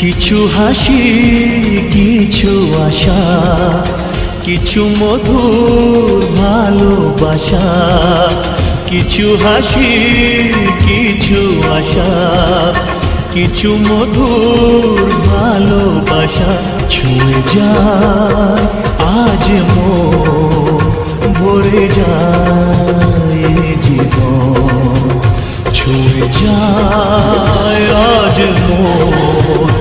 কিছু হাসি, কিছু আশা, কিছু মধুর ভালোবাসা, কিছু হাসি, কিছু আশা, কিছু মধুর ভালোবাসা ছুঁয়ে যায়, আজ মন ভরে এ জীবন, ছুঁয়ে যায় আজ মন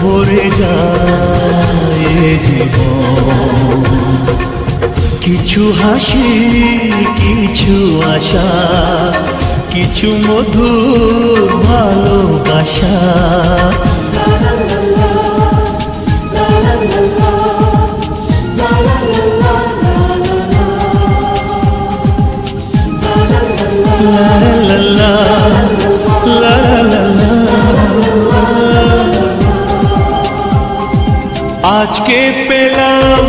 ভরে যায় জীবন। কিছু হাসি কিছু আশা কিছু মধুর ভালোবাসা। লা লা লা, আজকে পেলাম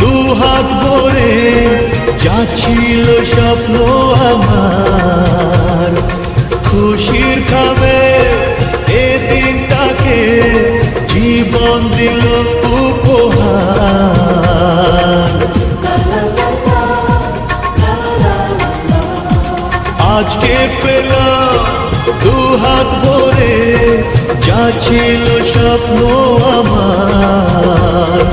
দু হাত ভরে, যা স্বপ্ন আমার। খুশির খাবে এ দিনটাকে, জীবন দিল উপহার। আজকে পেলাম দু হাত যা ছিল স্বপ্ন আমার।